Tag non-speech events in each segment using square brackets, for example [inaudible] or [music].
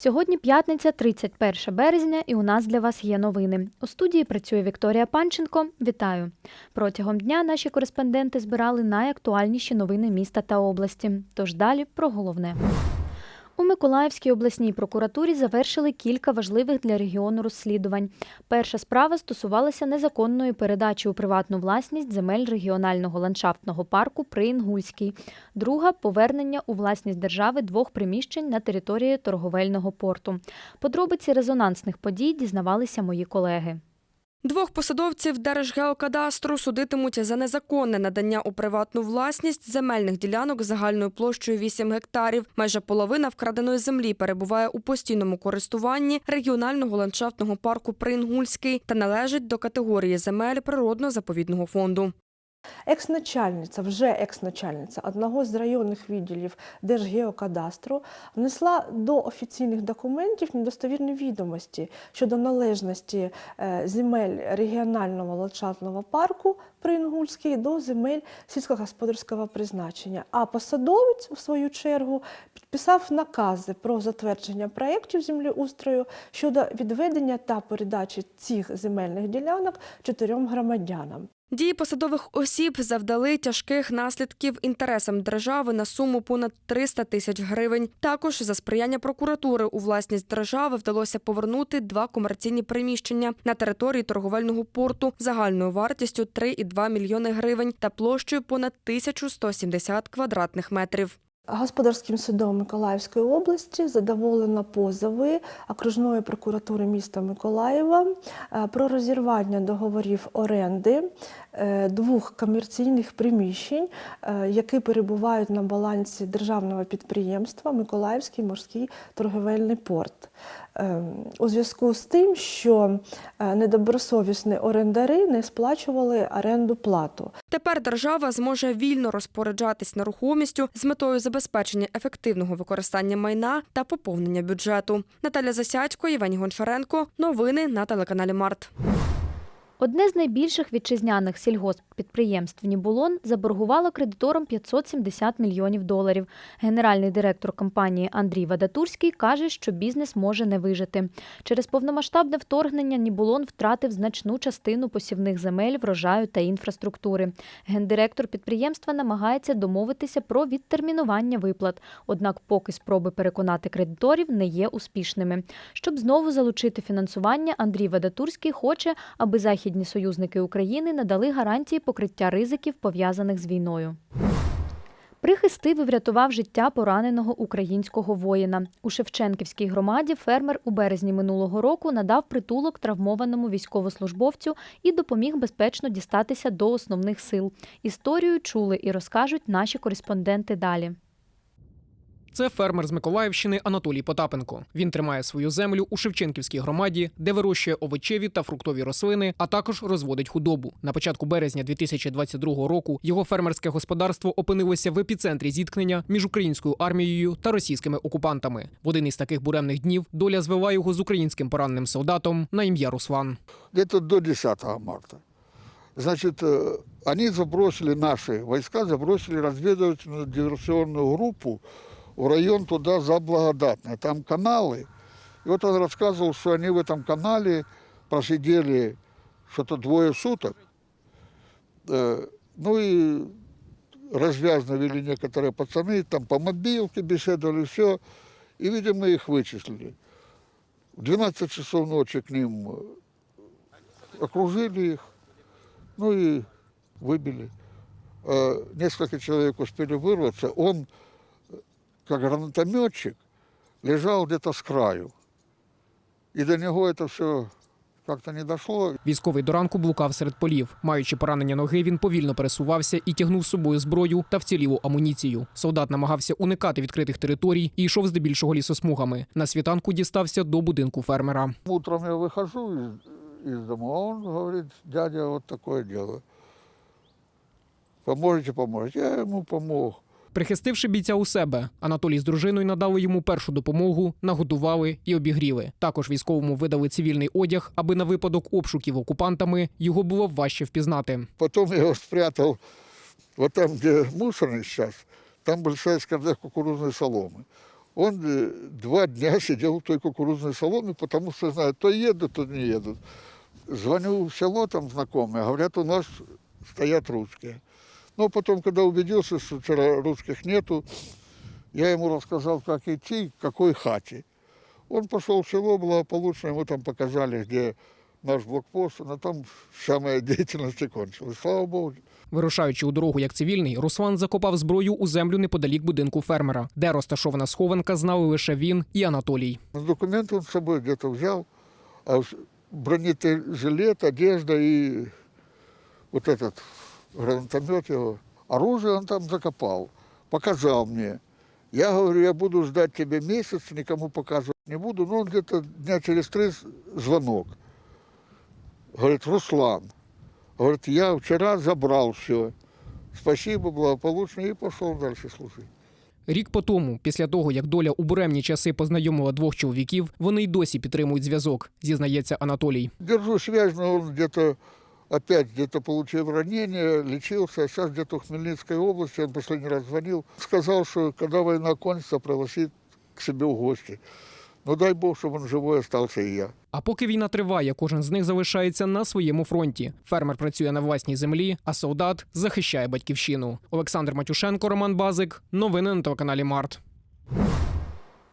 Сьогодні п'ятниця, 31 березня, і у нас для вас є новини. У студії працює Вікторія Панченко. Вітаю! Протягом дня наші кореспонденти збирали найактуальніші новини міста та області. Тож далі про головне. У Миколаївській обласній прокуратурі завершили кілька важливих для регіону розслідувань. Перша справа стосувалася незаконної передачі у приватну власність земель регіонального ландшафтного парку Приінгульський. Друга повернення у власність держави двох приміщень на території торговельного порту. Подробиці резонансних подій дізнавалися мої колеги. Двох посадовців Держгеокадастру судитимуть за незаконне надання у приватну власність земельних ділянок загальною площею 8 гектарів. Майже половина вкраденої землі перебуває у постійному користуванні регіонального ландшафтного парку Прингульський та належить до категорії земель природно-заповідного фонду. Екс-начальниця, вже екс-начальниця одного з районних відділів Держгеокадастру внесла до офіційних документів недостовірні відомості щодо належності е, земель регіонального ландшафтного парку Приінгульський до земель сільськогосподарського призначення. А посадовець, у свою чергу, підписав накази про затвердження проєктів землеустрою щодо відведення та передачі цих земельних ділянок чотирьом громадянам. Дії посадових осіб завдали тяжких наслідків інтересам держави на суму понад 300 тисяч гривень. Також за сприяння прокуратури у власність держави вдалося повернути два комерційні приміщення на території торговельного порту загальною вартістю 3,2 мільйони гривень та площею понад 1170 квадратних метрів. Господарським судом Миколаївської області задоволено позови окружної прокуратури міста Миколаєва е, про розірвання договорів оренди е, двох комерційних приміщень, е, які перебувають на балансі державного підприємства Миколаївський морський торговельний порт. У зв'язку з тим, що недобросовісні орендари не сплачували оренду плату. Тепер держава зможе вільно розпоряджатись нерухомістю з метою забезпечення ефективного використання майна та поповнення бюджету. Наталя Засядько, Євгеній Гончаренко. Новини на телеканалі Март. Одне з найбільших вітчизняних сільгосппідприємств Нібулон заборгувало кредиторам 570 мільйонів доларів. Генеральний директор компанії Андрій Вадатурський каже, що бізнес може не вижити. Через повномасштабне вторгнення Нібулон втратив значну частину посівних земель, врожаю та інфраструктури. Гендиректор підприємства намагається домовитися про відтермінування виплат. Однак, поки спроби переконати кредиторів не є успішними. Щоб знову залучити фінансування, Андрій Вадатурський хоче, аби західні союзники України надали гарантії покриття ризиків, пов'язаних з війною. Прихистив і врятував життя пораненого українського воїна. У Шевченківській громаді фермер у березні минулого року надав притулок травмованому військовослужбовцю і допоміг безпечно дістатися до основних сил. Історію чули і розкажуть наші кореспонденти далі. Це фермер з Миколаївщини Анатолій Потапенко. Він тримає свою землю у Шевченківській громаді, де вирощує овочеві та фруктові рослини, а також розводить худобу. На початку березня 2022 року його фермерське господарство опинилося в епіцентрі зіткнення між українською армією та російськими окупантами. В один із таких буремних днів доля звела його з українським пораненим солдатом на ім'я Руслан. где-то до 10 марта. Значит, э, они забросили, наши войска забросили разведывательную диверсионную группу в район туда за Благодатное. Там каналы. И вот он рассказывал, что они в этом канале просидели что-то двое суток. Э, Ну и развязно вели некоторые пацаны, там по мобилке беседовали, все. И, видимо, их вычислили. В 12 часов ночи к ним окружили их, ну и выбили. Э, Несколько человек успели вырваться. Он, как гранатометчик, лежал где-то с краю. И до него это все как-то не дошло. Військовий до ранку блукав серед полів. Маючи поранення ноги, він повільно пересувався і тягнув з собою зброю та вцілілу амуніцію. Солдат намагався уникати відкритих територій і йшов здебільшого лісосмугами. На світанку дістався до будинку фермера. Утром я выхожу из, из дома, а он говорит, дядя, вот такое дело. Поможете, поможете. Я ему помог. Прихистивши бійця у себе, Анатолій з дружиною надали йому першу допомогу, нагодували і обігріли. Також військовому видали цивільний одяг, аби на випадок обшуків окупантами його було важче впізнати. Потом я его спрятал вот там, где мусорный сейчас, там большая скорзя кукурузной соломы. Он э, два дня сидел в той кукурузной соломе, потому что знает, то едут, то не едут. Звоню в село, там знакомые, говорят, у нас стоят русские. Но потом, когда убедился, что вчера русских нету, я ему рассказал, как идти, к какой хате. Он пошел в село благополучно, ему там показали, где наш блокпост, но там самая [laughs] деятельность и кончилась. Слава Богу, Вирушаючи у дорогу як цивільний, Руслан закопав зброю у землю неподалік будинку фермера, де розташована схованка, знали лише він і Анатолій. Ну, Документы он с собой где-то а бронежилет, одежда и вот этот гранатомет его. Оружие он там закопал, показал мне. Я говорю, я буду ждать тебя месяц, никому показывать не буду. Ну, он где-то дня через три звонок. Говорит, Руслан, говорит, я вчера забрал все. Спасибо, благополучно, и пошел дальше служить. Рік по тому, після того як доля у буремні часи познайомила двох чоловіків, вони й досі підтримують зв'язок, зізнається Анатолій. Держу но он где-то опять где-то получил ранение, лечился, а сейчас где-то в Хмельницкой области, он последний раз звонил, сказал, что когда война кончится, пригласит к себе в гости. Ну дай Бог, чтобы он живой остался и я. А поки війна триває, кожен з них залишається на своєму фронті. Фермер працює на власній землі, а солдат захищає батьківщину. Олександр Матюшенко, Роман Базик. Новини на телеканалі Март.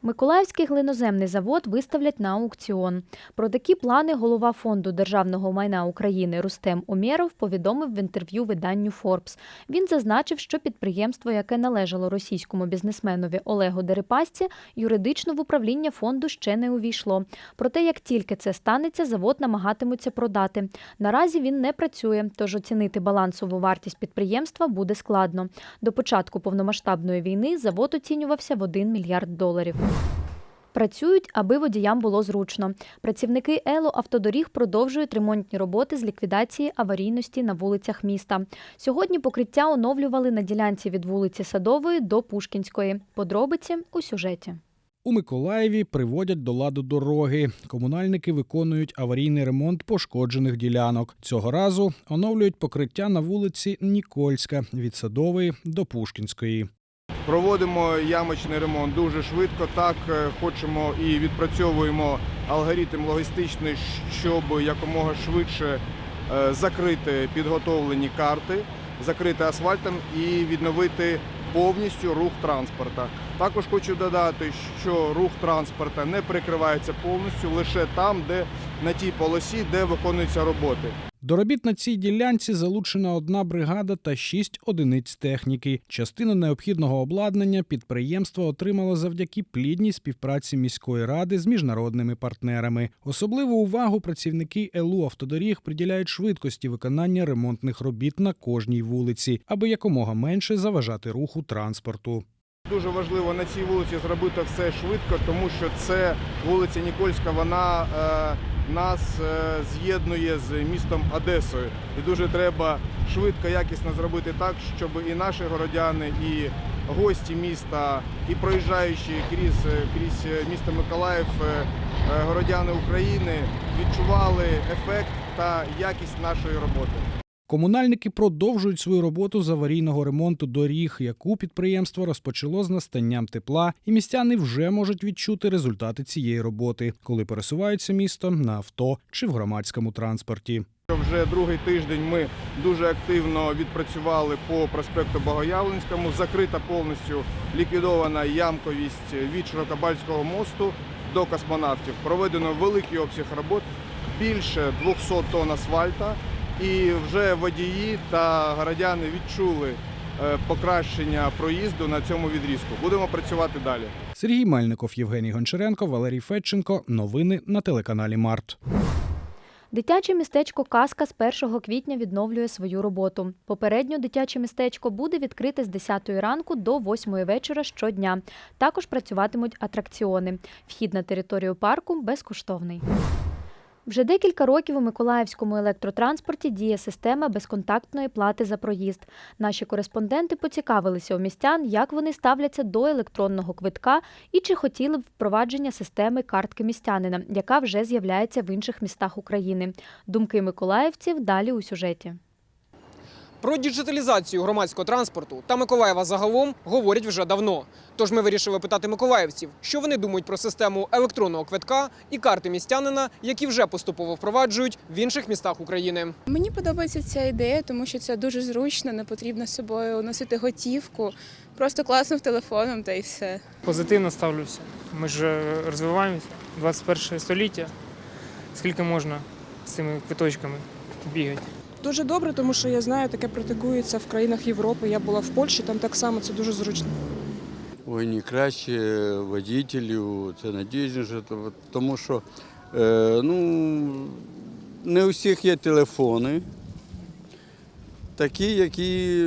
Миколаївський глиноземний завод виставлять на аукціон. Про такі плани голова фонду державного майна України Рустем Умєров повідомив в інтерв'ю виданню Forbes. Він зазначив, що підприємство, яке належало російському бізнесменові Олегу Дерипасці, юридично в управління фонду ще не увійшло. Проте, як тільки це станеться, завод намагатимуться продати. Наразі він не працює, тож оцінити балансову вартість підприємства буде складно. До початку повномасштабної війни завод оцінювався в 1 мільярд доларів. Працюють, аби водіям було зручно. Працівники ЕЛО автодоріг продовжують ремонтні роботи з ліквідації аварійності на вулицях міста. Сьогодні покриття оновлювали на ділянці від вулиці Садової до Пушкінської. Подробиці у сюжеті. У Миколаєві приводять до ладу дороги. Комунальники виконують аварійний ремонт пошкоджених ділянок. Цього разу оновлюють покриття на вулиці Нікольська від Садової до Пушкінської. Проводимо ямочний ремонт дуже швидко. Так е, хочемо і відпрацьовуємо алгоритм логістичний, щоб якомога швидше е, закрити підготовлені карти, закрити асфальтом і відновити повністю рух транспорта. Також хочу додати, що рух транспорта не перекривається повністю лише там, де на тій полосі, де виконуються роботи. До робіт на цій ділянці залучена одна бригада та шість одиниць техніки. Частину необхідного обладнання підприємство отримало завдяки плідній співпраці міської ради з міжнародними партнерами. Особливу увагу працівники ЕЛУ автодоріг приділяють швидкості виконання ремонтних робіт на кожній вулиці, аби якомога менше заважати руху транспорту. Дуже важливо на цій вулиці зробити все швидко, тому що це вулиця Нікольська, вона е, нас е, з'єднує з містом Одесою. І дуже треба швидко, якісно зробити так, щоб і наші городяни, і гості міста, і проїжджаючі крізь, е, крізь е, місто Миколаїв, городяни України відчували ефект та якість нашої роботи. Комунальники продовжують свою роботу з аварійного ремонту доріг, яку підприємство розпочало з настанням тепла, і містяни вже можуть відчути результати цієї роботи, коли пересуваються містом на авто чи в громадському транспорті. Вже другий тиждень ми дуже активно відпрацювали по проспекту Богоявленському. Закрита повністю ліквідована ямковість від Широкобальського мосту до космонавтів. Проведено великий обсяг робот, більше 200 тонн асфальта. І вже водії та городяни відчули е, покращення проїзду на цьому відрізку. Будемо працювати далі. Сергій Мельников, Євгеній Гончаренко, Валерій Федченко. Новини на телеканалі Март. Дитяче містечко Казка з 1 квітня відновлює свою роботу. Попередньо дитяче містечко буде відкрите з 10 ранку до 8 вечора щодня. Також працюватимуть атракціони. Вхід на територію парку безкоштовний. Вже декілька років у Миколаївському електротранспорті діє система безконтактної плати за проїзд. Наші кореспонденти поцікавилися у містян, як вони ставляться до електронного квитка і чи хотіли б впровадження системи картки містянина, яка вже з'являється в інших містах України. Думки миколаївців далі у сюжеті. Про діджиталізацію громадського транспорту та Миколаєва загалом говорять вже давно. Тож ми вирішили питати миколаївців, що вони думають про систему електронного квитка і карти містянина, які вже поступово впроваджують в інших містах України. Мені подобається ця ідея, тому що це дуже зручно, не потрібно з собою носити готівку. Просто класно в телефоном та й все. Позитивно ставлюся. Ми ж е, розвиваємося 21 століття. Скільки можна з цими квиточками бігати? Дуже добре, тому що я знаю, таке практикується в країнах Європи. Я була в Польщі, там так само це дуже зручно. Ой, ні краще водітелю, це надіжніше, то- тому що е, ну, не у всіх є телефони, такі, які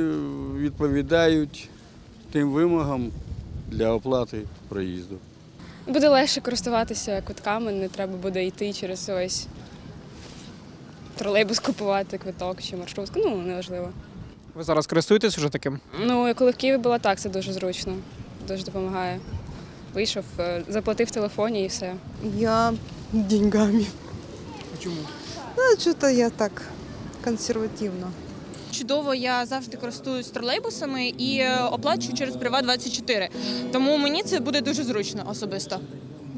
відповідають тим вимогам для оплати проїзду. Буде легше користуватися квитками, не треба буде йти через ось тролейбус купувати квиток чи маршрутку. Ну, неважливо. Ви зараз користуєтесь вже таким? Ну, я коли в Києві була так, це дуже зручно, дуже допомагає. Вийшов, е, заплатив в телефоні і все. Я деньгами. Чому? Ну, что-то я так консервативно. Чудово, я завжди користуюсь тролейбусами і е, оплачую через Приват 24 Тому мені це буде дуже зручно особисто.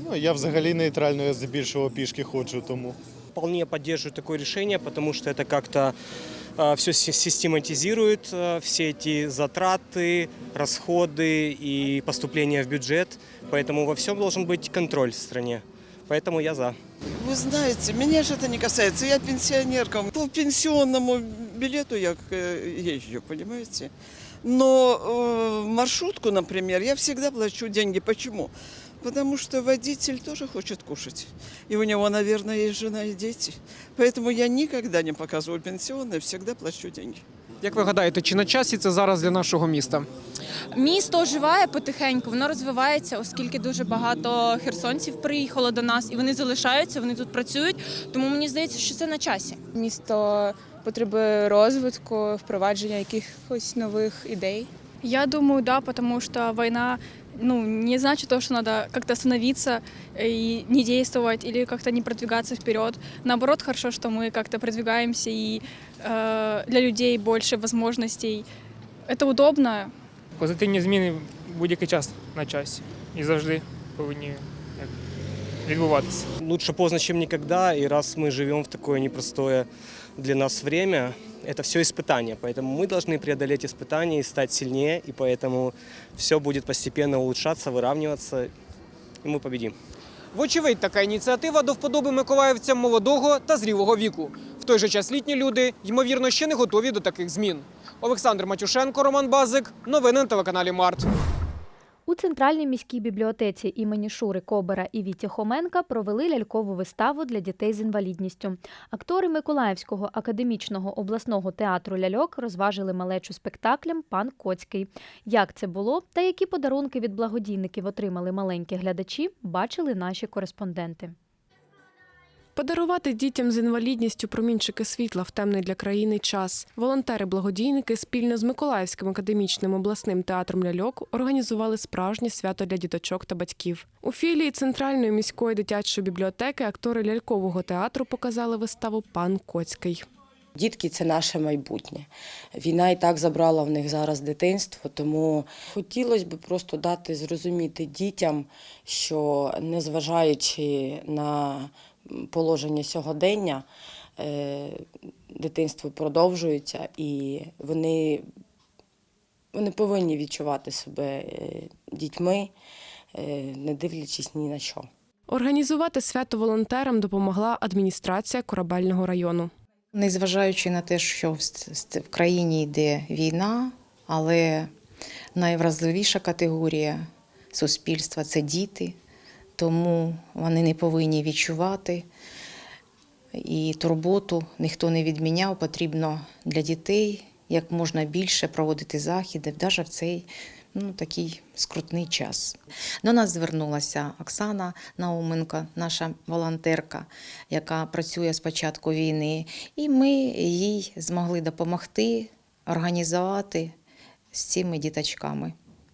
Ну, я взагалі нейтрально, я здебільшого пішки ходжу, тому. Вполне поддерживаю такое решение, потому что это как-то все систематизирует э, все эти затраты, расходы и поступления в бюджет. Поэтому во всем должен быть контроль в стране. Поэтому я за. Вы знаете, меня же это не касается. Я пенсионерка. По пенсионному билету я э, езжу, понимаете? Но э, маршрутку, например, я всегда плачу деньги. Почему? Потому что водитель тоже хочет кушать. И у него, наверное, есть жена и дети. Поэтому я никогда не показываю пенсионные, всегда плачу деньги. Як ви гадаєте, чи на часі це зараз для нашого міста? Місто оживає потихеньку, воно розвивається, оскільки дуже багато херсонців приїхало до нас і вони залишаються, вони тут працюють. Тому мені здається, що це на часі. Місто потребує розвитку, впровадження якихось нових ідей. Я думаю, да, потому что война ну, не значит то, что надо как-то остановиться и не действовать или как-то не продвигаться вперед. Наоборот, хорошо, что мы как-то продвигаемся и э, для людей больше возможностей. Это удобно, Позитивні зміни в будь-який час на часі і завжди повинні як, відбуватися. Лучше поздно, чем никогда. И раз мы живем в такое непростое для нас время, это все испытания. Поэтому мы должны преодолеть испытания и стать сильнее. И поэтому все будет постепенно улучшаться, выравниваться, и мы победим. Вочевидь, така ініціатива до вподоби миколаївцям молодого та зрілого віку. В той же час літні люди, ймовірно, ще не готові до таких змін. Олександр Матюшенко, Роман Базик. Новини на телеканалі Март. У центральній міській бібліотеці імені Шури Кобера і Віті Хоменка провели лялькову виставу для дітей з інвалідністю. Актори Миколаївського академічного обласного театру ляльок розважили малечу спектаклем Пан Коцький. Як це було та які подарунки від благодійників отримали маленькі глядачі, бачили наші кореспонденти. Подарувати дітям з інвалідністю промінчики світла в темний для країни час. Волонтери-благодійники спільно з Миколаївським академічним обласним театром ляльок організували справжнє свято для діточок та батьків. У філії центральної міської дитячої бібліотеки актори лялькового театру показали виставу Пан Коцький. Дітки це наше майбутнє. Війна і так забрала в них зараз дитинство, тому хотілося б просто дати зрозуміти дітям, що незважаючи на положення сьогодення, е, дитинство продовжується і вони, вони повинні відчувати себе е, дітьми, е, не дивлячись ні на що. Організувати свято волонтерам допомогла адміністрація корабельного району. Незважаючи на те, що в країні йде війна, але найвразливіша категорія суспільства це діти, тому вони не повинні відчувати. І турботу ніхто не відміняв. Потрібно для дітей як можна більше проводити заходи, навіть в цей ну, такий скрутний час. До нас звернулася Оксана Науменко, наша волонтерка, яка працює з початку війни, і ми їй змогли допомогти організувати з цими діточками.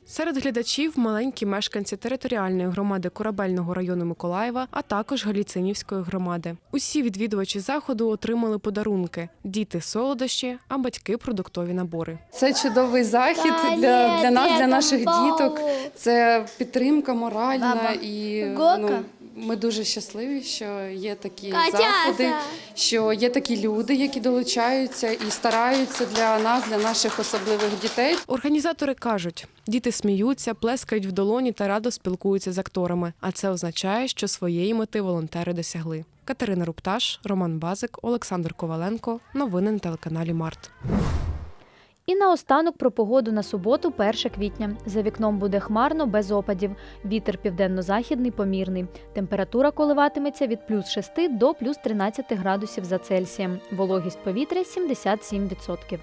Серед глядачів маленькі мешканці територіальної громади Корабельного району Миколаєва, а також Галіцинівської громади. Усі відвідувачі заходу отримали подарунки: діти солодощі, а батьки продуктові набори. Це чудовий захід для, для нас, для наших діток. Це підтримка моральна і ну, ми дуже щасливі, що є такі заходи, що є такі люди, які долучаються і стараються для нас, для наших особливих дітей. Організатори кажуть, діти сміються, плескають в долоні та радо спілкуються з акторами. А це означає, що своєї мети волонтери досягли. Катерина Рупташ, Роман Базик, Олександр Коваленко. Новини на телеканалі Март. І наостанок про погоду на суботу, 1 квітня. За вікном буде хмарно, без опадів. Вітер південно-західний помірний. Температура коливатиметься від плюс 6 до плюс 13 градусів за Цельсієм. Вологість повітря 77%.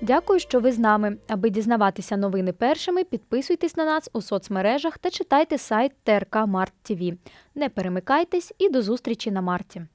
Дякую, що ви з нами. Аби дізнаватися новини першими, підписуйтесь на нас у соцмережах та читайте сайт ТРК Март ТВ. Не перемикайтесь і до зустрічі на марті.